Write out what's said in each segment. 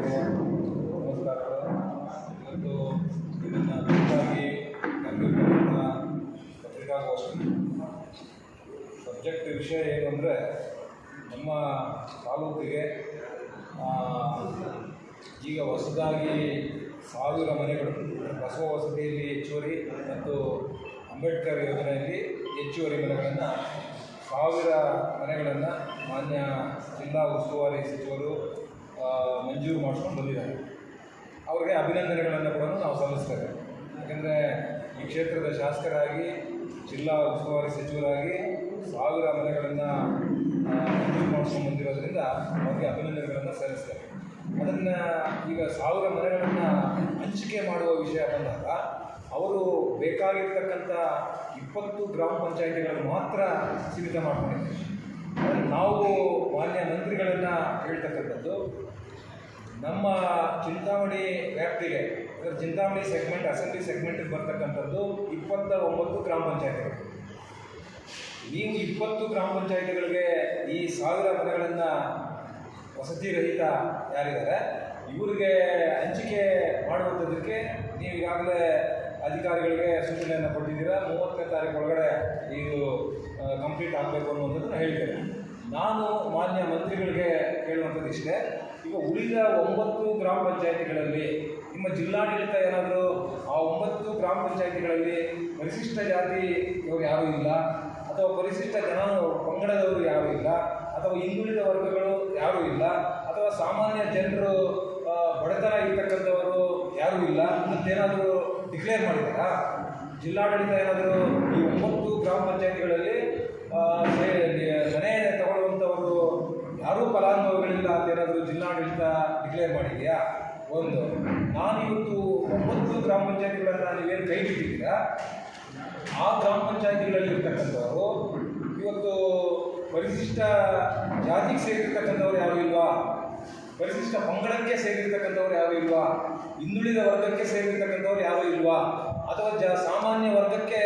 ನಮಸ್ಕಾರಗಳು ಇವತ್ತು ಸಬ್ಜೆಕ್ಟ್ ವಿಷಯ ಏನು ಅಂದರೆ ನಮ್ಮ ತಾಲೂಕಿಗೆ ಈಗ ಹೊಸದಾಗಿ ಸಾವಿರ ಮನೆಗಳು, ಬಸವ ವಸತಿಯಲ್ಲಿ ಹೆಚ್ಚುವರಿ ಮತ್ತು ಅಂಬೇಡ್ಕರ್ ಯೋಜನೆಯಲ್ಲಿ ಹೆಚ್ಚುವರಿ ಮನೆಗಳನ್ನು, ಸಾವಿರ ಮನೆಗಳನ್ನು ಮಾನ್ಯ ಜಿಲ್ಲಾ ಉಸ್ತುವಾರಿ ಸಚಿವರು ಮಂಜೂರು ಮಾಡಿಸ್ಕೊಂಡು ಬಂದಿದ್ದಾರೆ. ಅವ್ರಿಗೆ ಅಭಿನಂದನೆಗಳನ್ನು ಕೂಡ ನಾವು ಸಲ್ಲಿಸ್ತೇವೆ. ಯಾಕೆಂದರೆ ಈ ಕ್ಷೇತ್ರದ ಶಾಸಕರಾಗಿ, ಜಿಲ್ಲಾ ಉಸ್ತುವಾರಿ ಸಚಿವರಾಗಿ ಸಾವಿರ ಮನೆಗಳನ್ನು ಮಂಜೂರು ಮಾಡಿಸ್ಕೊಂಡು ಬಂದಿರೋದ್ರಿಂದ ಅವ್ರಿಗೆ ಅಭಿನಂದನೆಗಳನ್ನು ಸಲ್ಲಿಸ್ತೇವೆ. ಅದನ್ನು ಈಗ ಸಾವಿರ ಮನೆಗಳನ್ನು ಹಂಚಿಕೆ ಮಾಡುವ ವಿಷಯ ಬಂದಾಗ, ಅವರು ಬೇಕಾಗಿರ್ತಕ್ಕಂಥ ಇಪ್ಪತ್ತು ಗ್ರಾಮ ಪಂಚಾಯಿತಿಗಳನ್ನು ಮಾತ್ರ ಸೀಮಿತ ಮಾಡ್ಕೊಂಡಿದ್ದಾರೆ. ನಾವು ಮಾನ್ಯ ಮಂತ್ರಿಗಳನ್ನು ಹೇಳ್ತಕ್ಕಂಥದ್ದು ನಮ್ಮ ಚಿಂತಾಮಣಿ ವ್ಯಾಪ್ತಿಗೆ, ಅಂದರೆ ಚಿಂತಾಮಣಿ ಸೆಗ್ಮೆಂಟ್ ಅಸೆಂಬ್ಲಿ ಸೆಗ್ಮೆಂಟಿಗೆ ಬರ್ತಕ್ಕಂಥದ್ದು ಇಪ್ಪತ್ತ ಒಂಬತ್ತು ಗ್ರಾಮ ಪಂಚಾಯತಿಗಳು. ನೀವು ಇಪ್ಪತ್ತು ಗ್ರಾಮ ಪಂಚಾಯತಿಗಳಿಗೆ ಈ ಸಾವಿರ ಮನೆಗಳನ್ನು ವಸತಿ ರಹಿತ ಯಾರಿದ್ದಾರೆ, ಇವರಿಗೆ ಹಂಚಿಕೆ ಮಾಡುವಂಥದ್ದಕ್ಕೆ ನೀವು ಈಗಾಗಲೇ ಅಧಿಕಾರಿಗಳಿಗೆ ಸೂಚನೆಯನ್ನು ಕೊಟ್ಟಿದ್ದೀರಾ, ಮೂವತ್ತನೇ ತಾರೀಕು ಒಳಗಡೆ ಇದು ಕಂಪ್ಲೀಟ್ ಆಗಬೇಕು ಅನ್ನುವಂಥದ್ದನ್ನು ಹೇಳಿದ್ದೇನೆ ನಾನು ಮಾನ್ಯ ಮಂತ್ರಿಗಳಿಗೆ ಕೇಳುವಂಥದ್ದು ಇಷ್ಟೇ ಈಗ ಉಳಿದ ಒಂಬತ್ತು ಗ್ರಾಮ ಪಂಚಾಯತಿಗಳಲ್ಲಿ ನಿಮ್ಮ ಜಿಲ್ಲಾಡಳಿತ ಏನಾದರೂ ಆ ಒಂಬತ್ತು ಗ್ರಾಮ ಪಂಚಾಯತಿಗಳಲ್ಲಿ ಪರಿಶಿಷ್ಟ ಜಾತಿ ಇವರು ಯಾರೂ ಇಲ್ಲ? ಅಥವಾ ಪರಿಶಿಷ್ಟ ಜನ ಪಂಗಡದವರು ಯಾರೂ ಇಲ್ಲ? ಅಥವಾ ಹಿಂದುಳಿದ ವರ್ಗಗಳು ಯಾರೂ ಇಲ್ಲ? ಅಥವಾ ಸಾಮಾನ್ಯ ಜನರು ಬಡತನ ಇರ್ತಕ್ಕಂಥವರು ಯಾರೂ ಇಲ್ಲ? ಅಂತೇನಾದರೂ ಡಿಕ್ಲೇರ್ ಮಾಡಿದ್ದಾರಾ? ಜಿಲ್ಲಾಡಳಿತ ಏನಾದರೂ ಈ ಒಂಬತ್ತು ಗ್ರಾಮ ಪಂಚಾಯತಿಗಳಲ್ಲಿ ಆ, ಸೇ- ಮನೆ ತಗೊಳ್ಳುವಂಥವರು ಯಾರೂ ಫಲಾನುಭವಿಗಳಿಲ್ಲ ಅಂತ ಏನಾದರೂ ಜಿಲ್ಲಾಡಳಿತ ಡಿಕ್ಲೇರ್ ಮಾಡಿದೆಯಾ? ಒಂದು. ನಾನಿವತ್ತು ಒಂಬತ್ತು ಗ್ರಾಮ ಪಂಚಾಯತಿಗಳನ್ನು ನೀವೇನು ಕೈ ಬಿಟ್ಟಿದ್ದೀರಾ? ಆ ಗ್ರಾಮ ಪಂಚಾಯತಿಗಳಲ್ಲಿ ಇರ್ತಕ್ಕಂಥವರು, ಇವತ್ತು ಪರಿಶಿಷ್ಟ ಜಾತಿಗೆ ಸೇರಿರ್ತಕ್ಕಂಥವ್ರು ಯಾರು ಇಲ್ವಾ? ಪರಿಶಿಷ್ಟ ಪಂಗಡಕ್ಕೆ ಸೇರಿರ್ತಕ್ಕಂಥವ್ರು ಯಾರು ಇಲ್ವಾ? ಹಿಂದುಳಿದ ವರ್ಗಕ್ಕೆ ಸೇರಿರ್ತಕ್ಕಂಥವ್ರು ಯಾರು ಇಲ್ವಾ? ಅಥವಾ ಜ ಸಾಮಾನ್ಯ ವರ್ಗಕ್ಕೆ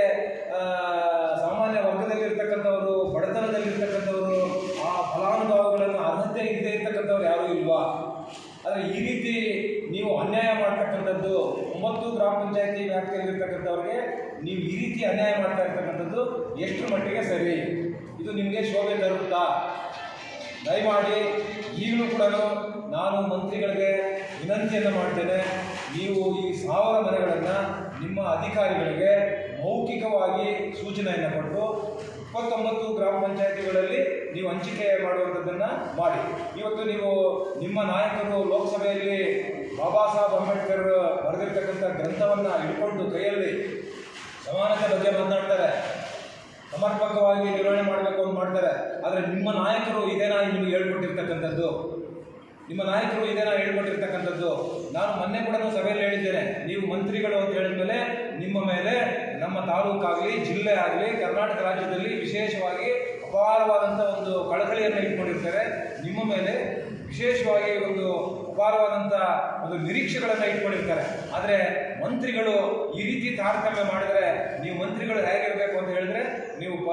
ಸಾಮಾನ್ಯ ವರ್ಗದಲ್ಲಿರ್ತಕ್ಕಂಥವರು, ಬಡತನದಲ್ಲಿರ್ತಕ್ಕಂಥವರು, ಆ ಫಲಾನುಭವಗಳನ್ನು ಅರ್ಹತೆ ಇಲ್ಲದೆ ಇರ್ತಕ್ಕಂಥವ್ರು ಯಾರು ಇಲ್ವಾ? ಆದರೆ ಈ ರೀತಿ ನೀವು ಅನ್ಯಾಯ ಮಾಡ್ತಕ್ಕಂಥದ್ದು ಒಂಬತ್ತು ಗ್ರಾಮ ಪಂಚಾಯತಿ ವ್ಯಾಪ್ತಿಯಲ್ಲಿರ್ತಕ್ಕಂಥವ್ರಿಗೆ ನೀವು ಈ ರೀತಿ ಅನ್ಯಾಯ ಮಾಡ್ತಾ ಇರ್ತಕ್ಕಂಥದ್ದು ಎಷ್ಟು ಮಟ್ಟಿಗೆ ಸರಿ? ಇದು ನಿಮಗೆ ಶೋಭೆ ತರುತ್ತಾ? ದಯಮಾಡಿ ಈಗಲೂ ಕೂಡ ನಾನು ಮಂತ್ರಿಗಳಿಗೆ ವಿನಂತಿಯನ್ನು ಮಾಡ್ತೇನೆ, ನೀವು ಈ ಸಾವಿರ ಮನೆಗಳನ್ನು ನಿಮ್ಮ ಅಧಿಕಾರಿಗಳಿಗೆ ಮೌಖಿಕವಾಗಿ ಸೂಚನೆಯನ್ನು ಕೊಟ್ಟು ಇಪ್ಪತ್ತೊಂಬತ್ತು ಗ್ರಾಮ ಪಂಚಾಯತಿಗಳಲ್ಲಿ ನೀವು ಹಂಚಿಕೆ ಮಾಡುವಂಥದ್ದನ್ನು ಮಾಡಿ. ಇವತ್ತು ನೀವು ನಿಮ್ಮ ನಾಯಕರು ಲೋಕಸಭೆಯಲ್ಲಿ ಬಾಬಾ ಸಾಹೇಬ್ ಅಂಬೇಡ್ಕರ್ ಬರೆದಿರ್ತಕ್ಕಂಥ ಗ್ರಂಥವನ್ನು ಇಟ್ಕೊಂಡು ಕೈಯಲ್ಲಿ ಸಮಾನತೆ ಬಗ್ಗೆ ಮಾತನಾಡ್ತಾರೆ. ಸಮರ್ಪಕವಾಗಿ ನಿರ್ವಹಣೆ ಮಾಡಬೇಕು ಅಂತ ಮಾಡ್ತಾರೆ. ಆದರೆ ನಿಮ್ಮ ನಾಯಕರು ಇದೇನಾ ನಿಮಗೆ ಹೇಳ್ಕೊಟ್ಟಿರ್ತಕ್ಕಂಥದ್ದು. ನಿಮ್ಮ ನಾಯಕರು ಇದೇನಾ ಹೇಳ್ಕೊಟ್ಟಿರ್ತಕ್ಕಂಥದ್ದು. ನಾನು ಮೊನ್ನೆ ಕೂಡ ಸಭೆಯಲ್ಲಿ ಹೇಳಿದ್ದೇನೆ. ನೀವು ಮಂತ್ರಿಗಳು ಅಂತ ಹೇಳಿದ ಮೇಲೆ ನಿಮ್ಮ ಮೇಲೆ ನಮ್ಮ ತಾಲೂಕಾಗಲಿ, ಜಿಲ್ಲೆ ಆಗಲಿ, ಕರ್ನಾಟಕ ರಾಜ್ಯದಲ್ಲಿ ವಿಶೇಷವಾಗಿ ಅಪಾರವಾದಂಥ ಒಂದು ಕಳಕಳಿಯನ್ನು ಇಟ್ಕೊಂಡಿರ್ತಾರೆ. ನಿಮ್ಮ ಮೇಲೆ ವಿಶೇಷವಾಗಿ ಒಂದು ಅಪಾರವಾದಂಥ ಒಂದು ನಿರೀಕ್ಷೆಗಳನ್ನು ಇಟ್ಕೊಂಡಿರ್ತಾರೆ. ಆದರೆ ಮಂತ್ರಿಗಳು ಈ ರೀತಿ ತಾರತಮ್ಯ ಮಾಡಿದರೆ ನೀವು ಮಂತ್ರಿಗಳು ಹೇಗಿರಬೇಕು ಅಂತ ಹೇಳಿದ್ರೆ ನೀವು ಪ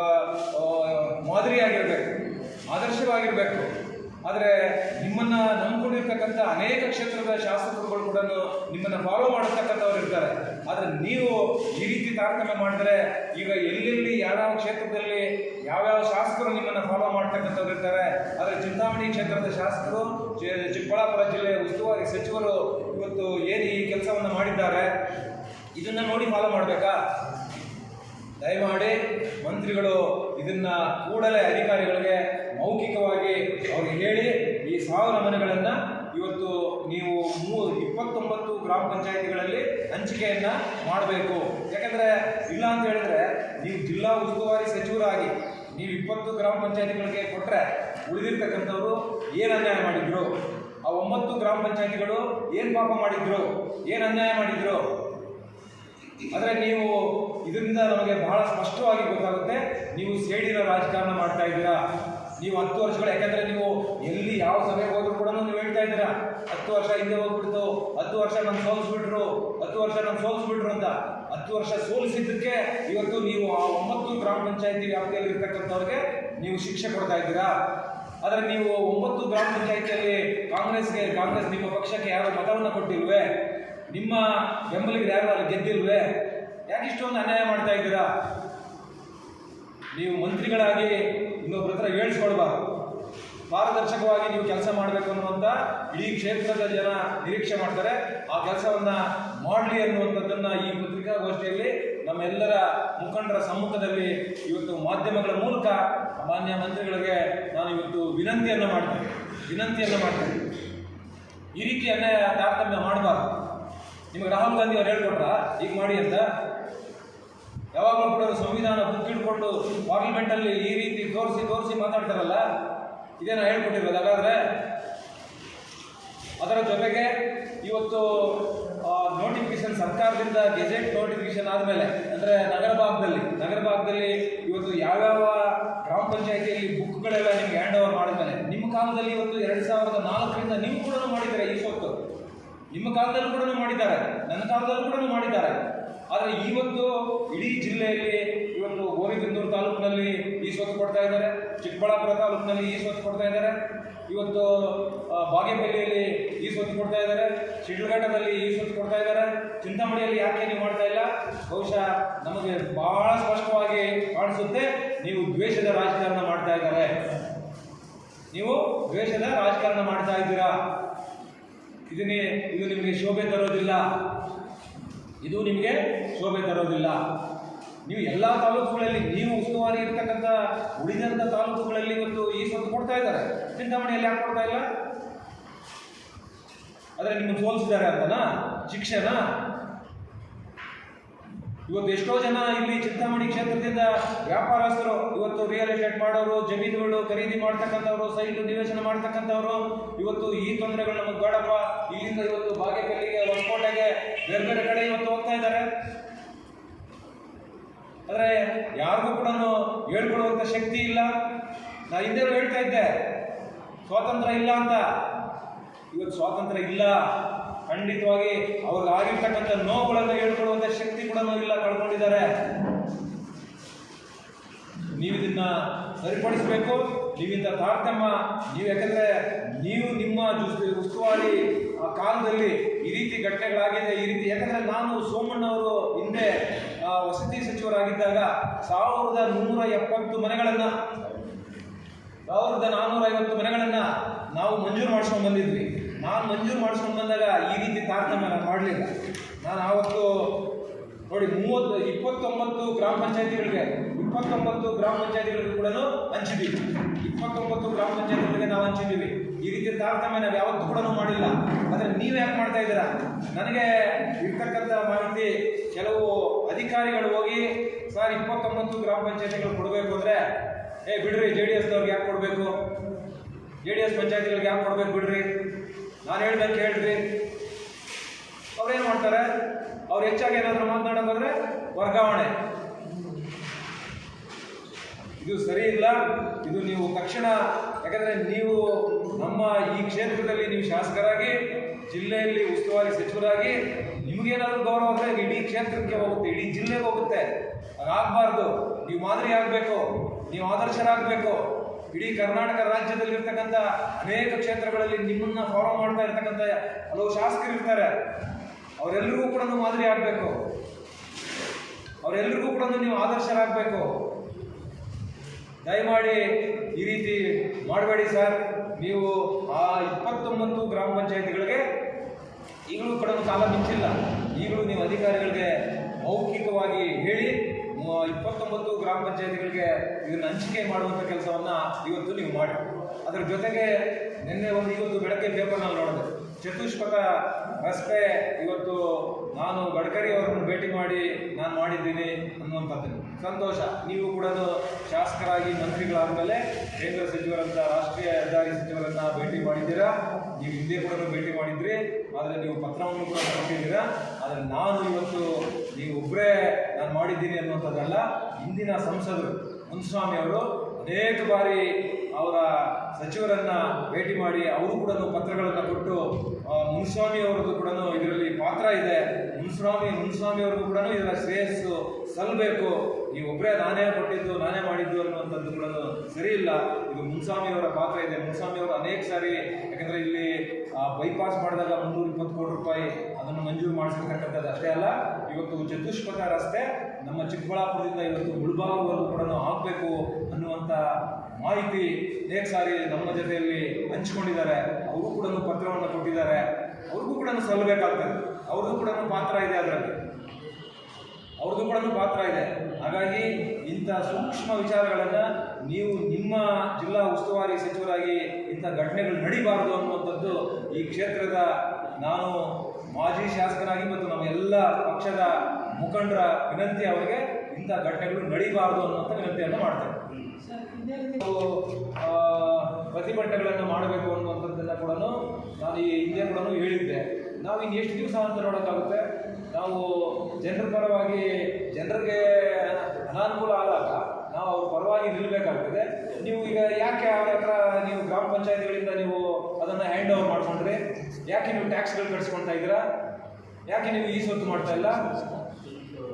ಮಾದರಿಯಾಗಿರಬೇಕು, ಆದರ್ಶವಾಗಿರಬೇಕು. ಆದರೆ ನಿಮ್ಮನ್ನ ನಂಬ್ಕೊಂಡಿರ್ತಕ್ಕಂಥ ಅನೇಕ ಕ್ಷೇತ್ರದ ಶಾಸಕರುಗಳು ಕೂಡ ನಿಮ್ಮನ್ನು ಫಾಲೋ ಮಾಡತಕ್ಕಂಥವ್ರು ಇರ್ತಾರೆ. ಆದರೆ ನೀವು ಈ ರೀತಿ ತಾರತಮ್ಯ ಮಾಡಿದರೆ ಈಗ ಎಲ್ಲೆಲ್ಲಿ ಯಾವ್ಯಾವ ಕ್ಷೇತ್ರದಲ್ಲಿ ಯಾವ್ಯಾವ ಶಾಸಕರು ನಿಮ್ಮನ್ನು ಫಾಲೋ ಮಾಡ್ತಕ್ಕಂಥವ್ರು ಇರ್ತಾರೆ. ಆದರೆ ಚಿಂತಾಮಣಿ ಕ್ಷೇತ್ರದ ಶಾಸಕರು ಚಿಕ್ಕಬಳ್ಳಾಪುರ ಜಿಲ್ಲೆಯ ಉಸ್ತುವಾರಿ ಸಚಿವರು ಇವತ್ತು ಏನು ಈ ಕೆಲಸವನ್ನು ಮಾಡಿದ್ದಾರೆ, ಇದನ್ನು ನೋಡಿ ಫಾಲೋ ಮಾಡಬೇಕಾ? ದಯಮಾಡಿ ಮಂತ್ರಿಗಳು ಇದನ್ನ ಕೂಡಲೇ ಅಧಿಕಾರಿಗಳಿಗೆ ಮೌಖಿಕವಾಗಿ ಅವ್ರಿಗೆ ಹೇಳಿ ಈ ಸಾವಿರ ಮನೆಗಳನ್ನು ಇವತ್ತು ನೀವು ಮೂ ಇಪ್ಪತ್ತೊಂಬತ್ತು ಗ್ರಾಮ ಪಂಚಾಯಿತಿಗಳಲ್ಲಿ ಹಂಚಿಕೆಯನ್ನು ಮಾಡಬೇಕು. ಯಾಕಂದರೆ ಇಲ್ಲ ಅಂತ ಹೇಳಿದ್ರೆ ನೀವು ಜಿಲ್ಲಾ ಉಸ್ತುವಾರಿ ಸಚಿವರಾಗಿ ನೀವು ಇಪ್ಪತ್ತು ಗ್ರಾಮ ಪಂಚಾಯಿತಿಗಳಿಗೆ ಕೊಟ್ಟರೆ ಉಳಿದಿರ್ತಕ್ಕಂಥವ್ರು ಏನು ಅನ್ಯಾಯ ಮಾಡಿದ್ರು? ಆ ಒಂಬತ್ತು ಗ್ರಾಮ ಪಂಚಾಯಿತಿಗಳು ಏನು ಪಾಪ ಮಾಡಿದ್ರು? ಏನು ಅನ್ಯಾಯ ಮಾಡಿದ್ರು? ಆದರೆ ನೀವು ಇದರಿಂದ ನಮಗೆ ಬಹಳ ಸ್ಪಷ್ಟವಾಗಿ ಗೊತ್ತಾಗುತ್ತೆ, ನೀವು ಸೇಡಿನ ರಾಜಕಾರಣ ಮಾಡ್ತಾ ಇದ್ದೀರಾ? ನೀವು ಹತ್ತು ವರ್ಷಗಳು, ಯಾಕಂದ್ರೆ ನೀವು ಎಲ್ಲಿ ಯಾವ ಸಭೆಗೆ ಹೋದ್ರು ಕೂಡ ನೀವು ಹೇಳ್ತಾ ಇದ್ದೀರಾ, ಹತ್ತು ವರ್ಷ ಹಿಂದೆ ಹೋಗ್ಬಿಡ್ತು, ಹತ್ತು ವರ್ಷ ನಮ್ಮ ಸೋಲಿಸ್ಬಿಟ್ರು, ಹತ್ತು ವರ್ಷ ನಮ್ಮ ಸೋಲಿಸ್ಬಿಟ್ರು ಅಂತ. ಹತ್ತು ವರ್ಷ ಸೋಲಿಸಿದ್ದಕ್ಕೆ ಇವತ್ತು ನೀವು ಆ ಒಂಬತ್ತು ಗ್ರಾಮ ಪಂಚಾಯತಿ ವ್ಯಾಪ್ತಿಯಲ್ಲಿ ಇರ್ತಕ್ಕಂಥವ್ರಿಗೆ ನೀವು ಶಿಕ್ಷೆ ಕೊಡ್ತಾ ಇದ್ದೀರಾ? ಆದರೆ ನೀವು ಒಂಬತ್ತು ಗ್ರಾಮ ಪಂಚಾಯಿತಿಯಲ್ಲಿ ಕಾಂಗ್ರೆಸ್ಗೆ, ಕಾಂಗ್ರೆಸ್ ನಿಮ್ಮ ಪಕ್ಷಕ್ಕೆ ಯಾರು ಮತವನ್ನು ಕೊಟ್ಟಿಲ್ವೇ? ನಿಮ್ಮ ಬೆಂಬಲಿಗರು ಯಾರು ಅಲ್ಲಿ ಗೆದ್ದಿಲ್ವೇ? ಯಾಕೆ ಇಷ್ಟೊಂದು ಅನ್ಯಾಯ ಮಾಡ್ತಾ ಇದ್ದೀರಾ? ನೀವು ಮಂತ್ರಿಗಳಾಗಿ ಹತ್ರ ಹೇಳ್ಸ್ಕೊಳ್ಬಾರ್ದು ಪಾರದರ್ಶಕವಾಗಿ ನೀವು ಕೆಲಸ ಮಾಡಬೇಕು ಅನ್ನುವಂಥ ಇಡೀ ಕ್ಷೇತ್ರದ ಜನ ನಿರೀಕ್ಷೆ ಮಾಡ್ತಾರೆ. ಆ ಕೆಲಸವನ್ನ ಮಾಡಲಿ ಅನ್ನುವಂಥದ್ದನ್ನು ಈ ಪತ್ರಿಕಾಗೋಷ್ಠಿಯಲ್ಲಿ ನಮ್ಮೆಲ್ಲರ ಮುಖಂಡರ ಸಮ್ಮುಖದಲ್ಲಿ ಇವತ್ತು ಮಾಧ್ಯಮಗಳ ಮೂಲಕ ಮಾನ್ಯ ಮಂತ್ರಿಗಳಿಗೆ ನಾನು ಇವತ್ತು ವಿನಂತಿಯನ್ನು ಮಾಡ್ತೇನೆ. ವಿನಂತಿಯನ್ನು ಮಾಡ್ತೇನೆ. ಈ ರೀತಿ ಅನ್ಯಾಯ ತಾರತಮ್ಯ ಮಾಡಬಾರ್ದು. ನಿಮಗೆ ರಾಹುಲ್ ಗಾಂಧಿ ಅವ್ರು ಹೇಳ್ಕೊಟ್ರ? ಈಗ ಮಾಡಿ ಅಂತ? ಯಾವಾಗಲೂ ಕೂಡ ಸಂವಿಧಾನ ಬುಕ್ ಹಿಡ್ಕೊಂಡು ಪಾರ್ಲಿಮೆಂಟಲ್ಲಿ ಈ ರೀತಿ ತೋರಿಸಿ ತೋರಿಸಿ ಮಾತಾಡ್ತಾರಲ್ಲ, ಇದೇನು ಹೇಳ್ಕೊಟ್ಟಿರೋದು. ಹಾಗಾದರೆ ಅದರ ಜೊತೆಗೆ ಇವತ್ತು ನೋಟಿಫಿಕೇಶನ್ ಸರ್ಕಾರದಿಂದ ಗೆಜೆಟ್ ನೋಟಿಫಿಕೇಶನ್ ಆದಮೇಲೆ, ಅಂದರೆ ನಗರ ಭಾಗದಲ್ಲಿ ನಗರ ಭಾಗದಲ್ಲಿ ಇವತ್ತು ಯಾವ್ಯಾವ ಗ್ರಾಮ ಪಂಚಾಯಿತಿಯಲ್ಲಿ ಬುಕ್ಗಳೆಲ್ಲ ನಿಮ್ಗೆ ಹ್ಯಾಂಡ್ ಓವರ್ ಮಾಡಿದ್ಮೇಲೆ, ನಿಮ್ಮ ಕಾಲದಲ್ಲಿ ಇವತ್ತು ಎರಡು ಸಾವಿರದ ನಾಲ್ಕರಿಂದ ನೀವು ಕೂಡ ಮಾಡಿದ್ದಾರೆ ಈ ಸ್ವತ್ತು ನಿಮ್ಮ ಕಾಲದಲ್ಲೂ ಕೂಡ ಮಾಡಿದ್ದಾರೆ. ನನ್ನ ಕಾಲದಲ್ಲೂ ಕೂಡ ಮಾಡಿದ್ದಾರೆ. ಆದರೆ ಇವತ್ತು ಇಡೀ ಜಿಲ್ಲೆಯಲ್ಲಿ ಇವತ್ತು ಗೋರಿಬಿಂದೂರು ತಾಲೂಕಿನಲ್ಲಿ ಈ ಸ್ವತ್ತು ಕೊಡ್ತಾ ಇದ್ದಾರೆ. ಚಿಕ್ಕಬಳ್ಳಾಪುರ ತಾಲೂಕಿನಲ್ಲಿ ಈ ಸ್ವತ್ತು ಕೊಡ್ತಾ ಇದ್ದಾರೆ. ಇವತ್ತು ಬಾಗೇಪಲ್ಲಿಯಲ್ಲಿ ಈ ಸ್ವತ್ತು ಕೊಡ್ತಾ ಇದ್ದಾರೆ. ಶಿಡ್ಲಘಟ್ಟದಲ್ಲಿ ಈ ಸ್ವತ್ತು ಕೊಡ್ತಾ ಇದ್ದಾರೆ. ಚಿಂತಾಮಣಿಯಲ್ಲಿ ಯಾಕೆ ನೀವು ಮಾಡ್ತಾ ಇಲ್ಲ? ಬಹುಶಃ ನಮಗೆ ಬಹಳ ಸ್ಪಷ್ಟವಾಗಿ ಕಾಣಿಸುತ್ತೆ, ನೀವು ದ್ವೇಷದ ರಾಜಕಾರಣ ಮಾಡ್ತಾ ಇದ್ದಾರೆ. ನೀವು ದ್ವೇಷದ ರಾಜಕಾರಣ ಮಾಡ್ತಾ ಇದ್ದೀರಾ? ಇದನ್ನೇ, ಇದು ನಿಮಗೆ ಶೋಭೆ ತರೋದಿಲ್ಲ. ಇದು ನಿಮಗೆ ಶೋಭೆ ತರೋದಿಲ್ಲ. ನೀವು ಎಲ್ಲ ತಾಲೂಕುಗಳಲ್ಲಿ ನೀವು ಉಸ್ತುವಾರಿ ಇರ್ತಕ್ಕಂಥ ಉಳಿದಂಥ ತಾಲೂಕುಗಳಲ್ಲಿ ಇವತ್ತು ಈ ಸ್ವಲ್ಪ ಕೊಡ್ತಾ ಇದ್ದಾರೆ. ಚಿಂತಾಮಣಿಯಲ್ಲಿ ಯಾಕೆ ಕೊಡ್ತಾ ಇಲ್ಲ? ಆದರೆ ನಿಮ್ಮನ್ನು ಸೋಲಿಸಿದ್ದಾರೆ ಅಂತನಾ? ಶಿಕ್ಷೆನಾ? ಇವತ್ತು ಎಷ್ಟೋ ಜನ ಇಲ್ಲಿ ಚಿಂತಾಮಣಿ ಕ್ಷೇತ್ರದಿಂದ ವ್ಯಾಪಾರಸ್ಥರು ಇವತ್ತು ರಿಯಲ್ ಎಸ್ಟೇಟ್ ಮಾಡೋರು, ಜಮೀನುಗಳು ಖರೀದಿ ಮಾಡ್ತಕ್ಕಂಥವ್ರು ಸೈಟ್ ನಿವೇಶನ ಮಾಡ್ತಕ್ಕಂಥವ್ರು, ಇವತ್ತು ಈ ತೊಂದರೆಗಳು ನಮಗೆ ಬೇಡಪ್ಪ. ಇಲ್ಲಿಂದ ಇವತ್ತು ಬಾಗೇಪಲ್ಲಿಗೆ, ಹೊಸಕೋಟೆಗೆ, ಬೇರೆ ಬೇರೆ ಕಡೆ ಇವತ್ತು ಹೋಗ್ತಾ ಇದ್ದಾರೆ. ಆದರೆ ಯಾರಿಗೂ ಕೂಡ ಹೇಳ್ಕೊಡುವಂಥ ಶಕ್ತಿ ಇಲ್ಲ. ನಾ ಹಿಂದೆ ಹೇಳ್ತಾ ಇದ್ದೆ, ಸ್ವಾತಂತ್ರ್ಯ ಇಲ್ಲ ಅಂತ. ಇವತ್ತು ಸ್ವಾತಂತ್ರ್ಯ ಇಲ್ಲ. ಖಂಡಿತವಾಗಿ ಅವ್ರಿಗೆ ಆಗಿರ್ತಕ್ಕಂಥ ನೋವುಗಳನ್ನು ಹೇಳ್ಕೊಳ್ಳುವಂಥ ಶಕ್ತಿ ಕೂಡ ಇಲ್ಲ ಕಳ್ಕೊಂಡಿದ್ದಾರೆ. ನೀವು ಇದನ್ನ ಸರಿಪಡಿಸಬೇಕು ನೀವಿಂದ ತಾರತಮ್ಯ, ನೀವು ಯಾಕಂದ್ರೆ ನೀವು ನಿಮ್ಮ ಉಸ್ತುವಾರಿ ಕಾಲದಲ್ಲಿ ಈ ರೀತಿ ಘಟನೆಗಳಾಗಿದೆ, ಈ ರೀತಿ ಯಾಕಂದ್ರೆ ನಾನು ಸೋಮಣ್ಣವರು ಹಿಂದೆ ವಸತಿ ಸಚಿವರಾಗಿದ್ದಾಗ ಸಾವಿರದ ನೂರ ಎಪ್ಪತ್ತು ಮನೆಗಳನ್ನ, ಸಾವಿರದ ನಾನ್ನೂರ ಐವತ್ತು ಮನೆಗಳನ್ನ ನಾವು ಮಂಜೂರು ಮಾಡಿಸ್ಕೊಂಡು ಬಂದಿದ್ವಿ. ನಾನು ಮಂಜೂರು ಮಾಡಿಸ್ಕೊಂಡು ಬಂದಾಗ ಈ ರೀತಿ ತಾರತಮ್ಯ ನಾನು ಮಾಡಲಿಲ್ಲ. ನಾನು ಆವತ್ತು ನೋಡಿ ಮೂವತ್ತು, ಇಪ್ಪತ್ತೊಂಬತ್ತು ಗ್ರಾಮ ಪಂಚಾಯತಿಗಳಿಗೆ, ಇಪ್ಪತ್ತೊಂಬತ್ತು ಗ್ರಾಮ ಪಂಚಾಯತಿಗಳಿಗೂ ಕೂಡ ಹಂಚಿದ್ದೀವಿ ಇಪ್ಪತ್ತೊಂಬತ್ತು ಗ್ರಾಮ ಪಂಚಾಯತಿಗಳಿಗೆ ನಾವು ಹಂಚಿದ್ದೀವಿ. ಈ ರೀತಿ ತಾರತಮ್ಯ ನಾವು ಯಾವತ್ತೂ ಕೂಡ ಮಾಡಿಲ್ಲ. ಆದರೆ ನೀವು ಯಾಕೆ ಮಾಡ್ತಾ ಇದ್ದೀರಾ? ನನಗೆ ಇರ್ತಕ್ಕಂಥ ಮಾಹಿತಿ, ಕೆಲವು ಅಧಿಕಾರಿಗಳು ಹೋಗಿ, ಸರ್, ಇಪ್ಪತ್ತೊಂಬತ್ತು ಗ್ರಾಮ ಪಂಚಾಯತಿಗಳು ಕೊಡಬೇಕು ಅಂದರೆ, ಏ, ಬಿಡ್ರಿ, ಜೆ ಡಿ ಎಸ್ನವ್ರಿಗೆ ಯಾಕೆ ಕೊಡಬೇಕು? ಜೆ ಡಿ ಎಸ್ ಪಂಚಾಯತಿಗಳಿಗೆ ಯಾಕೆ ಕೊಡಬೇಕು ಬಿಡ್ರಿ? ನಾನು ಹೇಳ್ಬೇಕು, ಹೇಳ್ರಿ. ಅವ್ರೇನು ಮಾಡ್ತಾರೆ? ಅವ್ರು ಹೆಚ್ಚಾಗಿ ಏನಾದರೂ ಮಾತನಾಡೋದಾದ್ರೆ ವರ್ಗಾವಣೆ. ಇದು ಸರಿ ಇಲ್ಲ. ಇದು ನೀವು ತಕ್ಷಣ, ಯಾಕಂದರೆ ನೀವು ನಮ್ಮ ಈ ಕ್ಷೇತ್ರದಲ್ಲಿ ನೀವು ಶಾಸಕರಾಗಿ, ಜಿಲ್ಲೆಯಲ್ಲಿ ಉಸ್ತುವಾರಿ ಸಚಿವರಾಗಿ, ನಿಮಗೇನಾದರೂ ಗೌರವ ಅಂದರೆ ಇಡೀ ಕ್ಷೇತ್ರಕ್ಕೆ ಹೋಗುತ್ತೆ, ಇಡೀ ಜಿಲ್ಲೆಗೆ ಹೋಗುತ್ತೆ. ಆಗಬಾರ್ದು ನೀವು ಮಾದರಿ ಆಗಬೇಕು. ನೀವು ಆದರ್ಶರಾಗಬೇಕು. ಇಡೀ ಕರ್ನಾಟಕ ರಾಜ್ಯದಲ್ಲಿ ಇರ್ತಕ್ಕಂಥ ಅನೇಕ ಕ್ಷೇತ್ರಗಳಲ್ಲಿ ನಿಮ್ಮನ್ನ ಫಾಲೋ ಮಾಡ್ತಾ ಇರ್ತಕ್ಕಂಥ ಹಲವು ಶಾಸಕರು ಇರ್ತಾರೆ. ಅವರೆಲ್ಲರಿಗೂ ಕೂಡ ಮಾದರಿ ಆಗಬೇಕು. ಅವರೆಲ್ಲರಿಗೂ ಕೂಡ ನೀವು ಆದರ್ಶರಾಗಬೇಕು. ದಯಮಾಡಿ ಈ ರೀತಿ ಮಾಡಬೇಡಿ ಸರ್. ನೀವು ಆ ಇಪ್ಪತ್ತೊಂಬತ್ತು ಗ್ರಾಮ ಪಂಚಾಯತಿಗಳಿಗೆ ಈಗಲೂ ಕೂಡ ಕಾಲ ಮಿಂಚಿಲ್ಲ. ಈಗಲೂ ನೀವು ಅಧಿಕಾರಿಗಳಿಗೆ ಮೌಖಿಕವಾಗಿ ಹೇಳಿ ಇಪ್ಪತ್ತೊಂಬತ್ತು ಗ್ರಾಮ ಪಂಚಾಯತಿಗಳಿಗೆ ಇದನ್ನು ಹಂಚಿಕೆ ಮಾಡುವಂಥ ಕೆಲಸವನ್ನ ಇವತ್ತು ನೀವು ಮಾಡಿ ಅದರ ಜೊತೆಗೆ ನಿನ್ನೆ ಒಂದು ಇವತ್ತು ಬೆಳಗ್ಗೆ ಪೇಪರ್ನಲ್ಲಿ ನೋಡಿದೆ. ಚತುಷ್ಪಥ ರಸ್ತೆ ಇವತ್ತು ನಾನು ಗಡ್ಕರಿ ಅವರನ್ನು ಭೇಟಿ ಮಾಡಿ ನಾನು ಮಾಡಿದ್ದೀನಿ ಅನ್ನುವಂಥದ್ದು ಸಂತೋಷ. ನೀವು ಕೂಡ ಶಾಸಕರಾಗಿ ಮಂತ್ರಿಗಳಾದಮೇಲೆ ಕೇಂದ್ರ ಸಚಿವರಂತ, ರಾಷ್ಟ್ರೀಯ ಹೆದ್ದಾರಿ ಸಚಿವರನ್ನ ಭೇಟಿ ಮಾಡಿದ್ದೀರಾ? ನೀವು ಹಿಂದೆ ಕೂಡ ಭೇಟಿ ಮಾಡಿದ್ರಿ. ಆದರೆ ನೀವು ಪತ್ರವನ್ನು ಕೂಡ ಕೊಟ್ಟಿದ್ದೀರಾ? ಆದರೆ ನಾನು ಇವತ್ತು ನೀವು ಒಬ್ಬರೇ ನಾನು ಮಾಡಿದ್ದೀನಿ ಅನ್ನುವಂಥದ್ದಲ್ಲ, ಇಂದಿನ ಸಂಸದರು ಮುನ್ಸ್ವಾಮಿ ಅವರು ಅನೇಕ ಬಾರಿ ಅವರ ಸಚಿವರನ್ನು ಭೇಟಿ ಮಾಡಿ, ಅವರು ಕೂಡ ಪತ್ರಗಳನ್ನು ಕೊಟ್ಟು ಮುನ್ಸ್ವಾಮಿ ಅವರದ್ದು ಕೂಡ ಇದರಲ್ಲಿ ಪಾತ್ರ ಇದೆ. ಮುನ್ಸ್ವಾಮಿ ಮುನ್ಸ್ವಾಮಿ ಅವ್ರಿಗೂ ಕೂಡ ಇದರ ಶ್ರೇಯಸ್ಸು ಸಲ್ಲಬೇಕು ಈ ಒಬ್ಬರೇ ನಾನೇ ಕೊಟ್ಟಿದ್ದು, ನಾನೇ ಮಾಡಿದ್ದು ಅನ್ನುವಂಥದ್ದು ಕೂಡ ಸರಿ ಇಲ್ಲ. ಇದು ಮುನ್ಸ್ವಾಮಿಯವರ ಪಾತ್ರ ಇದೆ. ಮುನ್ಸ್ವಾಮಿಯವರು ಅನೇಕ ಸಾರಿ, ಯಾಕಂದರೆ ಇಲ್ಲಿ ಬೈಪಾಸ್ ಮಾಡಿದಾಗ ಮುನ್ನೂರ ಇಪ್ಪತ್ತು ಕೋಟಿ ರೂಪಾಯಿ ಅದನ್ನು ಮಂಜೂರು ಮಾಡಿಸಿರ್ತಕ್ಕಂಥದ್ದು ಅಷ್ಟೇ ಅಲ್ಲ, ಇವತ್ತು ಚತುಷ್ಪಥ ರಸ್ತೆ ನಮ್ಮ ಚಿಕ್ಕಬಳ್ಳಾಪುರದಿಂದ ಇವತ್ತು ಮುಳುಬಾಗುವರೆಗೂ ಕೂಡ ಆಗಬೇಕು ಅನ್ನುವಂಥ ಮಾಹಿತಿ ಅನೇಕ ಸಾರಿ ನಮ್ಮ ಜೊತೆಯಲ್ಲಿ ಹಂಚಿಕೊಂಡಿದ್ದಾರೆ. ಅವರು ಕೂಡ ಪತ್ರವನ್ನು ಕೊಟ್ಟಿದ್ದಾರೆ. ಅವ್ರಿಗೂ ಕೂಡ ಸಲ್ಲಬೇಕಾಗ್ತದೆ ಅವ್ರಿಗೂ ಕೂಡ ಪಾತ್ರ ಇದೆ ಅದರಲ್ಲಿ. ಅವ್ರದ್ದು ಕೂಡ ಪಾತ್ರ ಇದೆ. ಹಾಗಾಗಿ ಇಂಥ ಸೂಕ್ಷ್ಮ ವಿಚಾರಗಳನ್ನು ನೀವು ನಿಮ್ಮ ಜಿಲ್ಲಾ ಉಸ್ತುವಾರಿ ಸಚಿವರಾಗಿ ಇಂಥ ಘಟನೆಗಳು ನಡಿಬಾರದು ಅನ್ನುವಂಥದ್ದು ಈ ಕ್ಷೇತ್ರದ ನಾನು ಮಾಜಿ ಶಾಸಕರಾಗಿ ಮತ್ತು ನಮ್ಮ ಎಲ್ಲ ಪಕ್ಷದ ಮುಖಂಡರ ವಿನಂತಿ ಅವರಿಗೆ ಇಂಥ ಘಟನೆಗಳು ನಡಿಬಾರದು ಅನ್ನುವಂಥ ವಿನಂತಿಯನ್ನು ಆ, ಪ್ರತಿಭಟನೆಗಳನ್ನು ಮಾಡಬೇಕು ಅನ್ನುವಂಥದ್ದೆಲ್ಲ ಕೂಡ ನಾನು ಈ ಹಿಂದೆ ಕೂಡ ಹೇಳಿದ್ದೆ. ನಾವು ಇನ್ನು ಎಷ್ಟು ದಿವಸ ಅಂತ ನೋಡೋಕ್ಕಾಗುತ್ತೆ? ನಾವು ಜನರ ಪರವಾಗಿ, ಜನರಿಗೆ ಅನಾನುಕೂಲ ಆದಾಗ ನಾವು ಅವ್ರ ಪರವಾಗಿ ನಿಲ್ಲಬೇಕಾಗ್ತದೆ. ನೀವು ಈಗ ಯಾಕೆ ಅವ್ರ ಹತ್ರ ನೀವು ಗ್ರಾಮ ಪಂಚಾಯತ್ಗಳಿಂದ ನೀವು ಅದನ್ನು ಹ್ಯಾಂಡ್ ಓವರ್ ಮಾಡ್ಕೊಂಡ್ರಿ? ಯಾಕೆ ನೀವು ಟ್ಯಾಕ್ಸ್ಗಳು ಕಟ್ಸ್ಕೊಳ್ತಾ ಇದ್ದೀರಾ? ಯಾಕೆ ನೀವು ಈ ಸೊತ್ತು ಮಾಡ್ತಾ ಇಲ್ಲ?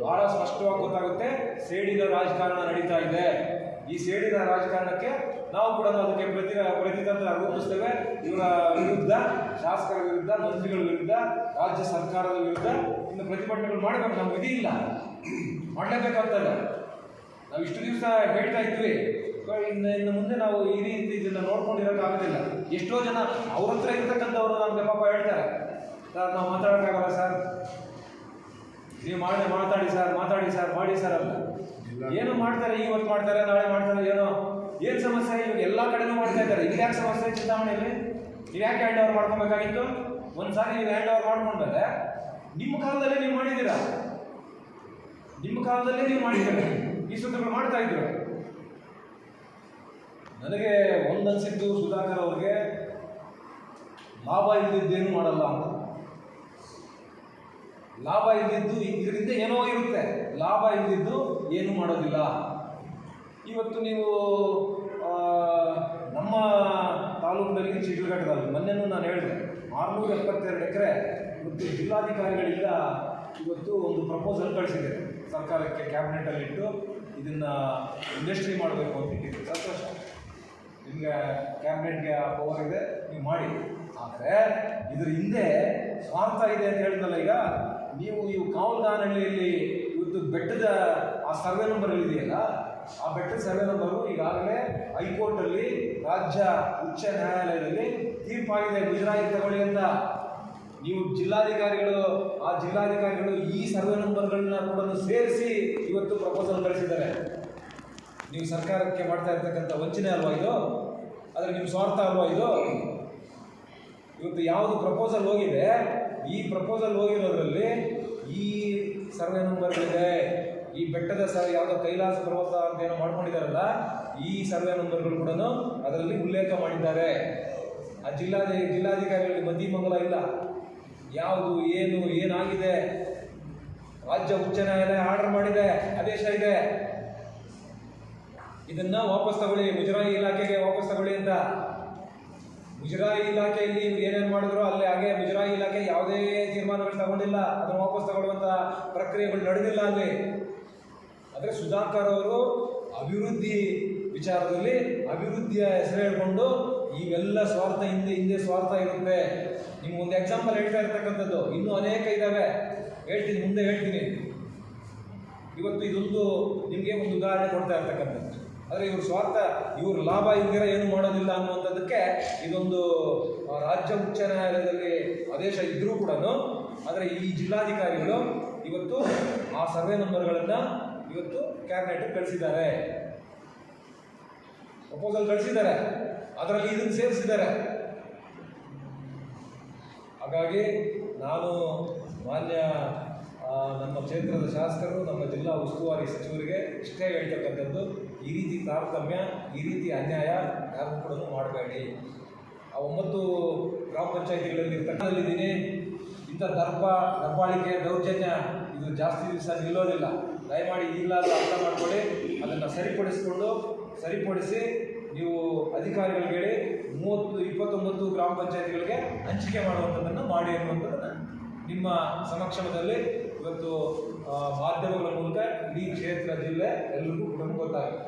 ಬಹಳ ಸ್ಪಷ್ಟವಾಗಿ ಗೊತ್ತಾಗುತ್ತೆ. ಸೇಡಿದ ರಾಜಕಾರಣ ನಡೀತಾ ಇದೆ. ಈ ಸೇಡಿದ ರಾಜಕಾರಣಕ್ಕೆ ನಾವು ಕೂಡ ಅದಕ್ಕೆ ಪ್ರತಿ ಪ್ರತಿತಂತ್ರ ರೂಪಿಸ್ತೇವೆ. ಇವರ ವಿರುದ್ಧ, ಶಾಸಕರ ವಿರುದ್ಧ, ಮಂತ್ರಿಗಳ ವಿರುದ್ಧ, ರಾಜ್ಯ ಸರ್ಕಾರದ ವಿರುದ್ಧ ಇನ್ನು ಪ್ರತಿಭಟನೆಗಳು ಮಾಡಬೇಕು ನಮ್ಗೆ ವಿಧಿ ಇಲ್ಲ ಮಾಡಲೇಬೇಕಾಗ್ತದೆ. ನಾವು ಇಷ್ಟು ದಿವಸ ಹೇಳ್ತಾ ಇದ್ವಿ. ಇನ್ನು ಇನ್ನು ಮುಂದೆ ನಾವು ಈ ರೀತಿ ಇದನ್ನ ನೋಡ್ಕೊಂಡಿರೋಕ್ಕಾಗೋದಿಲ್ಲ ಎಷ್ಟೋ ಜನ ಅವ್ರ ಹತ್ರ ಇರ್ತಕ್ಕಂಥವ್ರು ನಮಗೆ ಪಾಪ ಹೇಳ್ತಾರೆ. ಸರ್, ನಾವು ಮಾತಾಡೋಕ್ಕಾಗಲ್ಲ ಸರ್. ನೀವು ಮಾಡಿ ಮಾತಾಡಿ ಸರ್ ಮಾತಾಡಿ ಸರ್, ಮಾಡಿ ಸರ್ ಅಂತ. ಏನೋ ಮಾಡ್ತಾರೆ ಇವತ್ತು ಮಾಡ್ತಾರೆ, ನಾಳೆ ಮಾಡ್ತಾರೆ, ಏನೋ. ಏನು ಸಮಸ್ಯೆ? ಇವಾಗ ಎಲ್ಲ ಕಡೆನೂ ಮಾಡ್ತಾ ಇದ್ದಾರೆ. ಇದು ಯಾಕೆ ಸಮಸ್ಯೆ ಚುನಾವಣೆಯಲ್ಲಿ ನೀವು ಯಾಕೆ ಹ್ಯಾಂಡ್ ಓವರ್ ಮಾಡ್ಕೊಬೇಕಾಗಿತ್ತು? ಒಂದ್ಸಾರಿ ನೀವು ಹ್ಯಾಂಡ್ ಓವರ್ ಮಾಡ್ಕೊಂಡ್ರೆ ನಿಮ್ಮ ಕಾಲದಲ್ಲೇ ನೀವು ಮಾಡಿದ್ದೀರಾ? ನಿಮ್ಮ ಕಾಲದಲ್ಲೇ ನೀವು ಮಾಡಿದ್ದೀರಾ? ಈ ಸುತ್ತಗಳು ಮಾಡ್ತಾ ಇದ್ರು. ನನಗೆ ಒಂದನ್ಸಿದ್ದು ಸುಧಾಕರ್ ಅವ್ರಿಗೆ, ಲಾಭ ಇಲ್ಲದಿದ್ದೇನು ಮಾಡಲ್ಲ ಅಂತ. ಲಾಭ ಇಲ್ಲದಿದ್ದು ಇದರಿಂದ ಏನೋ ಇರುತ್ತೆ. ಲಾಭ ಇಲ್ಲದಿದ್ದು ಏನು ಮಾಡೋದಿಲ್ಲ. ಇವತ್ತು ನೀವು ನಮ್ಮ ತಾಲೂಕಿನಲ್ಲಿ ಚಿತ್ರಘಟ್ಟದಲ್ಲಿ ಮೊನ್ನೆನೂ ನಾನು ಹೇಳಿದೆ, ಆರುನೂರ ಎಪ್ಪತ್ತೆರಡು ಎಕರೆ ಇವತ್ತು ಜಿಲ್ಲಾಧಿಕಾರಿಗಳಿಂದ ಇವತ್ತು ಒಂದು ಪ್ರಪೋಸಲ್ ಕಳಿಸಿದೆ. ಸರ್ಕಾರಕ್ಕೆ ಕ್ಯಾಬಿನೆಟಲ್ಲಿ ಇಟ್ಟು ಇದನ್ನು ಇಂಡಸ್ಟ್ರಿ ಮಾಡಬೇಕು ಅಂತ ಇಟ್ಟಿದ್ದೆ. ಸಂತೋಷ. ನಿಮಗೆ ಕ್ಯಾಬಿನೆಟ್ಗೆ ಪವರ್ ಇದೆ, ನೀವು ಮಾಡಿ. ಆದರೆ ಇದರ ಹಿಂದೆ ಸ್ವಾರ್ಥ ಇದೆ ಅಂತ ಹೇಳಿದ್ನಲ್ಲ ಈಗ, ನೀವು ಇವು ಕಾವಲ್ಗಾನಹಳ್ಳಿಯಲ್ಲಿ ಇವತ್ತು ಬೆಟ್ಟದ, ಆ ಸರ್ವೆ ನಂಬರ್ ಇದೆಯಲ್ಲ, ಆ ಬೆಟ್ಟದ ಸರ್ವೆ ನಂಬರು ಈಗಾಗಲೇ ಹೈಕೋರ್ಟಲ್ಲಿ ರಾಜ್ಯ ಉಚ್ಚ ನ್ಯಾಯಾಲಯದಲ್ಲಿ ತೀರ್ಪಾಗಿದೆ. ಗುಜರಾಯಿ ತಗೊಳ್ಳಿ ಅಂತ ನೀವು ಜಿಲ್ಲಾಧಿಕಾರಿಗಳು, ಆ ಜಿಲ್ಲಾಧಿಕಾರಿಗಳು ಈ ಸರ್ವೆ ನಂಬರ್ಗಳನ್ನ ಕೂಡ ಸೇರಿಸಿ ಇವತ್ತು ಪ್ರಪೋಸಲ್ ಕಳಿಸಿದ್ದಾರೆ. ನೀವು ಸರ್ಕಾರಕ್ಕೆ ಮಾಡ್ತಾ ಇರ್ತಕ್ಕಂಥ ವಂಚನೆ ಅಲ್ವಾ ಇದು? ಆದರೆ ನಿಮ್ಮ ಸ್ವಾರ್ಥ ಅಲ್ವಾ ಇದು? ಇವತ್ತು ಯಾವುದು ಪ್ರಪೋಸಲ್ ಹೋಗಿದೆ, ಈ ಪ್ರಪೋಸಲ್ ಹೋಗಿರೋದ್ರಲ್ಲಿ ಸರ್ವೆ ನಂಬರ್ಗಳಿದೆ. ಈ ಬೆಟ್ಟದ ಸರ್ ಯಾವುದೋ ಕೈಲಾಸ ಪರ್ವತ ಅಂತ ಏನೋ ಮಾಡ್ಕೊಂಡಿದ್ದಾರಲ್ಲ, ಈ ಸರ್ವೆ ನಂಬರ್ಗಳು ಕೂಡ ಅದರಲ್ಲಿ ಉಲ್ಲೇಖ ಮಾಡಿದ್ದಾರೆ. ಆ ಜಿಲ್ಲಾಧಿ ಜಿಲ್ಲಾಧಿಕಾರಿಗಳಿಗೆ ಮಧ್ಯಮಂಗಲ ಇಲ್ಲ. ಯಾವುದು, ಏನು, ಏನಾಗಿದೆ? ರಾಜ್ಯ ಉಚ್ಚ ನ್ಯಾಯಾಲಯ ಆರ್ಡರ್ ಮಾಡಿದೆ, ಆದೇಶ ಇದೆ. ಇದನ್ನ ವಾಪಸ್ ತಗೊಳ್ಳಿ, ಮುಜರಾಯಿ ಇಲಾಖೆಗೆ ವಾಪಸ್ ತಗೊಳ್ಳಿ ಅಂತ. ಮುಜರಾಯಿ ಇಲಾಖೆಯಲ್ಲಿ ಇವ್ರು ಏನೇನು ಮಾಡಿದ್ರು ಅಲ್ಲಿ ಹಾಗೆ ಮುಜರಾಯಿ ಇಲಾಖೆ ಯಾವುದೇ ತೀರ್ಮಾನಗಳು ತಗೊಂಡಿಲ್ಲ, ಅದನ್ನು ವಾಪಸ್ ತಗೊಳ್ಳುವಂಥ ಪ್ರಕ್ರಿಯೆಗಳು ನಡೆದಿಲ್ಲ ಅಲ್ಲಿ. ಆದರೆ ಸುಧಾಕರ್ ಅವರು ಅಭಿವೃದ್ಧಿ ವಿಚಾರದಲ್ಲಿ ಅಭಿವೃದ್ಧಿಯ ಹೆಸರು ಹೇಳ್ಕೊಂಡು ಇವೆಲ್ಲ ಸ್ವಾರ್ಥ ಹಿಂದೆ ಹಿಂದೆ ಸ್ವಾರ್ಥ ಇರುತ್ತೆ. ನಿಮ್ಗೆ ಒಂದು ಎಕ್ಸಾಂಪಲ್ ಹೇಳ್ತಾ ಇರ್ತಕ್ಕಂಥದ್ದು. ಇನ್ನೂ ಅನೇಕ ಇದ್ದಾವೆ ಹೇಳ್ತೀನಿ, ಮುಂದೆ ಹೇಳ್ತೀನಿ. ಇವತ್ತು ಇದೊಂದು ನಿಮಗೆ ಒಂದು ಉದಾಹರಣೆ ಕೊಡ್ತಾ ಇರ್ತಕ್ಕಂಥದ್ದು. ಆದರೆ ಇವ್ರ ಸ್ವಾರ್ಥ, ಇವ್ರ ಲಾಭ ಇಲ್ದಿರ ಏನು ಮಾಡೋದಿಲ್ಲ ಅನ್ನುವಂಥದ್ದಕ್ಕೆ ಇದೊಂದು ರಾಜ್ಯ ಉಚ್ಚ ನ್ಯಾಯಾಲಯದಲ್ಲಿ ಆದೇಶ ಇದ್ದರೂ ಕೂಡ ಆದರೆ ಈ ಜಿಲ್ಲಾಧಿಕಾರಿಗಳು ಇವತ್ತು ಆ ಸರ್ವೆ ನಂಬರ್ಗಳನ್ನು ಇವತ್ತು ಕ್ಯಾಬಿನೆಟ್ ಕಳಿಸಿದ್ದಾರೆ. ಪ್ರಪೋಸಲ್ ಕಳಿಸಿದ್ದಾರೆ. ಅದರಲ್ಲಿ ಇದನ್ನು ಸೇರಿಸಿದ್ದಾರೆ. ಹಾಗಾಗಿ ನಾನು ಮಾನ್ಯ ನಮ್ಮ ಕ್ಷೇತ್ರದ ಶಾಸಕರು, ನಮ್ಮ ಜಿಲ್ಲಾ ಉಸ್ತುವಾರಿ ಸಚಿವರಿಗೆ ಇಷ್ಟೇ ಹೇಳ್ತಕ್ಕಂಥದ್ದು. ಈ ರೀತಿ ತಾರತಮ್ಯ, ಈ ರೀತಿ ಅನ್ಯಾಯ ಯಾರು ಕೂಡ ಮಾಡಬೇಡಿ. ಆ ಒಂಬತ್ತು ಗ್ರಾಮ ಪಂಚಾಯಿತಿಗಳಲ್ಲಿ ಇರ್ತಕ್ಕಂಥಲ್ಲಿದ್ದೀನಿ ಇಂಥ ದರ್ಪ ದಬ್ಬಾಳಿಕೆ ದೌರ್ಜನ್ಯ ಇದು ಜಾಸ್ತಿ ದಿವಸ ನಿಲ್ಲೋದಿಲ್ಲ. ದಯಮಾಡಿ ಈಗಲಾದರೂ ಅರ್ಥ ಮಾಡಿಕೊಳ್ಳಿ. ಅದನ್ನು ಸರಿಪಡಿಸಿಕೊಂಡು, ಸರಿಪಡಿಸಿ ನೀವು ಅಧಿಕಾರಿಗಳಿಗೆ ಹೇಳಿ ಮೂವತ್ತು, ಇಪ್ಪತ್ತೊಂಬತ್ತು ಗ್ರಾಮ ಪಂಚಾಯತಿಗಳಿಗೆ ಹಂಚಿಕೆ ಮಾಡುವಂಥದ್ದನ್ನು ಮಾಡಿ ಅನ್ನುವಂಥದ್ದನ್ನು ನಿಮ್ಮ ಸಮಕ್ಷಮದಲ್ಲಿ ಇವತ್ತು ಮಾಧ್ಯಮಗಳ ಮೂಲಕ ಇಡೀ ಕ್ಷೇತ್ರ, ಜಿಲ್ಲೆ ಎಲ್ಲರಿಗೂ ಕೂಡ ಗೊತ್ತಾಗುತ್ತೆ.